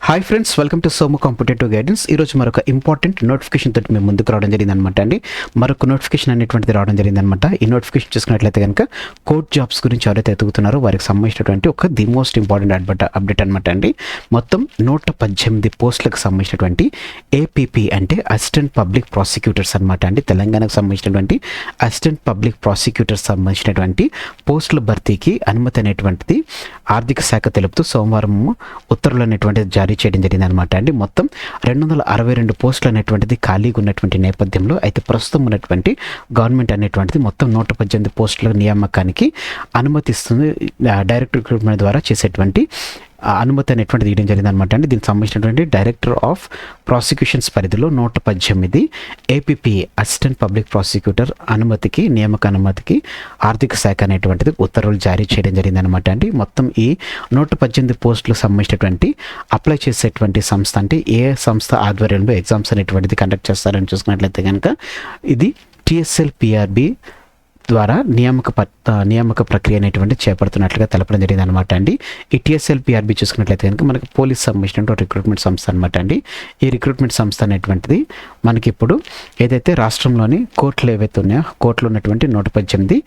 Hi friends welcome to Somu competitive guidance ఈరోజు మరొక important notification తోటి మేము ముందుకు రావడం జరిగింది అనమాట అండి. మరొక నోటిఫికేషన్ అనేటువంటిది రావడం జరిగింది అనమాట ఈ నోటిఫికేషన్ చూసుకున్నట్లయితే కనుక కోర్ట్ జాబ్స్ గురించి ఎవరైతే ఎదుగుతున్నారో వారికి సంబంధించినటువంటి ఒక ది మోస్ట్ ఇంపార్టెంట్ అడ్బట్ అప్డేట్ అనమాట అండి. మొత్తం నూట పద్దెనిమిది పోస్టులకు సంబంధించినటువంటి ఏపీపీ అంటే అసిస్టెంట్ పబ్లిక్ ప్రాసిక్యూటర్స్ అనమాట అండి. తెలంగాణకు సంబంధించినటువంటి అసిస్టెంట్ పబ్లిక్ ప్రాసిక్యూటర్స్ సంబంధించినటువంటి పోస్టుల భర్తీకి అనుమతి అనేటువంటిది ఆర్థిక శాఖ తెలుపుతూ సోమవారం ఉత్తర్వులు అనేటువంటిది జారీ చేయడం జరిగింది అనమాట అండి. మొత్తం రెండు వందల అరవై రెండు పోస్టులు అనేటువంటిది ఖాళీగా ఉన్నటువంటి నేపథ్యంలో అయితే ప్రస్తుతం ఉన్నటువంటి గవర్నమెంట్ అనేటువంటిది మొత్తం నూట పద్దెనిమిది పోస్టుల నియామకానికి అనుమతిస్తుంది డైరెక్ట్ రిక్రూట్మెంట్ ద్వారా చేసేటువంటి అనుమతి అనేటువంటిది ఇవ్వడం జరిగింది అనమాట అండి. దీనికి సంబంధించినటువంటి డైరెక్టర్ ఆఫ్ ప్రాసిక్యూషన్స్ పరిధిలో నూట పద్దెనిమిది ఏపీపీ అసిస్టెంట్ పబ్లిక్ ప్రాసిక్యూటర్ అనుమతికి నియామక అనుమతికి ఆర్థిక శాఖ అనేటువంటిది ఉత్తర్వులు జారీ చేయడం జరిగింది అనమాట అండి. మొత్తం ఈ నూట పద్దెనిమిది పోస్టులకు సంబంధించినటువంటి అప్లై చేసేటువంటి సంస్థ అంటే ఏ సంస్థ ఆధ్వర్యంలో ఎగ్జామ్స్ అనేటువంటిది కండక్ట్ చేస్తారని చూసుకున్నట్లయితే కనుక ఇది టిఎస్ఎల్ పిఆర్బి ద్వారా నియామక ప నియామక ప్రక్రియ అనేటువంటి చేపడుతున్నట్లుగా తెలపడం జరిగింది అనమాట అండి. ఈ టీఎస్ఎల్పిఆర్బి చూసుకున్నట్లయితే కనుక మనకి పోలీస్ సంబంధించిన రిక్రూట్మెంట్ సంస్థ అనమాట అండి. ఈ రిక్రూట్మెంట్ సంస్థ అనేటువంటిది మనకి ఇప్పుడు ఏదైతే రాష్ట్రంలోని కోర్టులు ఏవైతే ఉన్నాయో కోర్టులో ఉన్నటువంటి నూట పద్దెనిమిది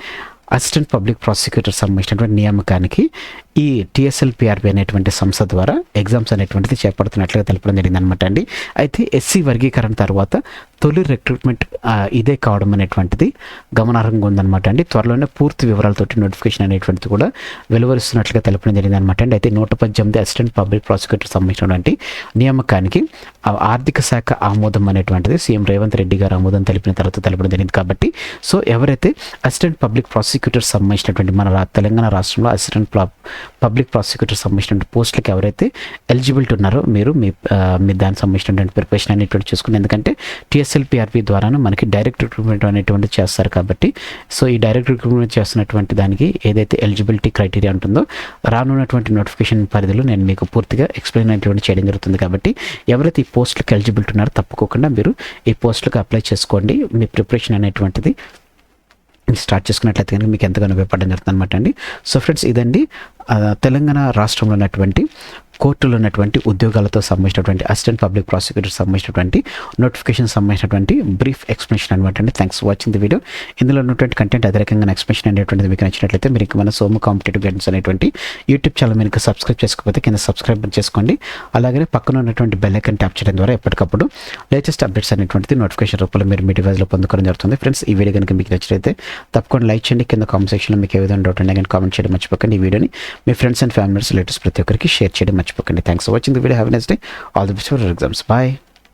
అసిస్టెంట్ పబ్లిక్ ప్రాసిక్యూటర్ సంబంధించినటువంటి నియామకానికి ఈ టీఎస్ఎల్పిఆర్బి అనేటువంటి సంస్థ ద్వారా ఎగ్జామ్స్ అనేటువంటిది చేపడుతున్నట్లుగా తెలపడం జరిగింది అనమాట అండి. అయితే ఎస్సీ వర్గీకరణ తర్వాత తొలి రిక్రూట్మెంట్ ఇదే కావడం అనేటువంటిది గమనార్హంగా ఉందన్నమాట అండి. త్వరలోనే పూర్తి వివరాలతోటి నోటిఫికేషన్ అనేటువంటిది కూడా వెలువరిస్తున్నట్లుగా తెలపడం జరిగింది అనమాట అండి. అయితే నూట పద్దెనిమిది అసిస్టెంట్ పబ్లిక్ ప్రాసిక్యూటర్ సంబంధించినటువంటి నియామకానికి ఆర్థిక శాఖ ఆమోదం అనేటువంటిది సీఎం రేవంత్ రెడ్డి గారు ఆమోదం తెలిపిన తర్వాత తెలపడం జరిగింది కాబట్టి. సో ఎవరైతే అసిస్టెంట్ పబ్లిక్ ప్రాసిక్యూటర్ సంబంధించినటువంటి మన తెలంగాణ రాష్ట్రంలో అసిస్టెంట్ పబ్లిక్ ప్రాసిక్యూటర్ సంబంధించిన పోస్టులకు ఎవరైతే ఎలిజిబిలిటీ ఉన్నారో మీరు మీ మీ దానికి సంబంధించినటువంటి ప్రిపరేషన్ అనేటువంటి చూసుకుని ఎందుకంటే టీఎస్ఎల్పిఆర్పి ద్వారాను మనకి డైరెక్ట్ రిక్రూట్మెంట్ అనేటువంటి చేస్తారు కాబట్టి. సో ఈ డైరెక్ట్ రిక్రూట్మెంట్ చేస్తున్నటువంటి దానికి ఏదైతే ఎలిజిబిలిటీ క్రైటీరియా ఉంటుందో రానున్నటువంటి నోటిఫికేషన్ పరిధిలో నేను మీకు పూర్తిగా ఎక్స్ప్లెయిన్ అనేటువంటి చేయడం జరుగుతుంది కాబట్టి ఎవరైతే ఈ పోస్టులకు ఎలిజిబిలిటీ ఉన్నారో తప్పకుండా మీరు ఈ పోస్టులకు అప్లై చేసుకోండి. మీ ప్రిపరేషన్ అనేటువంటిది స్టార్ట్ చేసుకున్నట్లయితే కనుక మీకు ఎంతగానో ఉపయోగపడడం జరుగుతుంది అనమాట అండి. సో ఫ్రెండ్స్ ఇదండి తెలంగాణ రాష్ట్రంలో ఉన్నటువంటి కోర్టులో ఉన్నటువంటి ఉద్యోగాలతో సంబంధించినటువంటి అసిస్టెంట్ పబ్లిక్ ప్రాసిక్యూటర్ సంబంధించినటువంటి నోటిఫికేషన్ సంబంధించినటువంటి బ్రీఫ్ ఎక్స్ప్లెనేషన్ అనమాట అండి. Thanks for watching the video ఇందులో ఉన్నటువంటి కంటెంట్ అదే రకంగా ఎక్స్ప్లెనేషన్ అనేటువంటిది మీకు నచ్చినట్లయితే మీరు ఇంకా మన సోము కాంపిటేటివ్ గైడెన్స్ అనేటువంటి యూట్యూబ్ ఛానల్ మీకు సబ్స్క్రైబ్ చేసుకోకపోతే కింద సబ్స్క్రైబ్ చేసుకోండి. అలాగే పక్కన ఉన్నటువంటి బెల్ ఐకన్ ట్యాప్ చేయడం ద్వారా ఎప్పటికప్పుడు లేటెస్ట్ అప్డేట్స్ అనేటువంటిది నోటిఫికేషన్ రూపంలో మీరు మీ డివైస్లో పొందుకోవడం జరుగుతుంది. ఫ్రెండ్స్ ఈ వీడియో కనుక మీకు నచ్చినట్లయితే తప్పకుండా లైక్ చేయండి. కింద కామెంట్ సెక్షన్లో మీకు ఏ విధంగా డౌట్ ఉన్నా కానీ కామెంట్ చేయడం మర్చిపోకండి. ఈ వీడియోని మీ ఫ్రెండ్స్ అండ్ ఫ్యామిలీస్ లేటెస్ట్ ప్రతి ఒక్కరికి షేర్ చేయడం మర్చిపోకండి. Thanks for watching the video have next day all the best for exams bye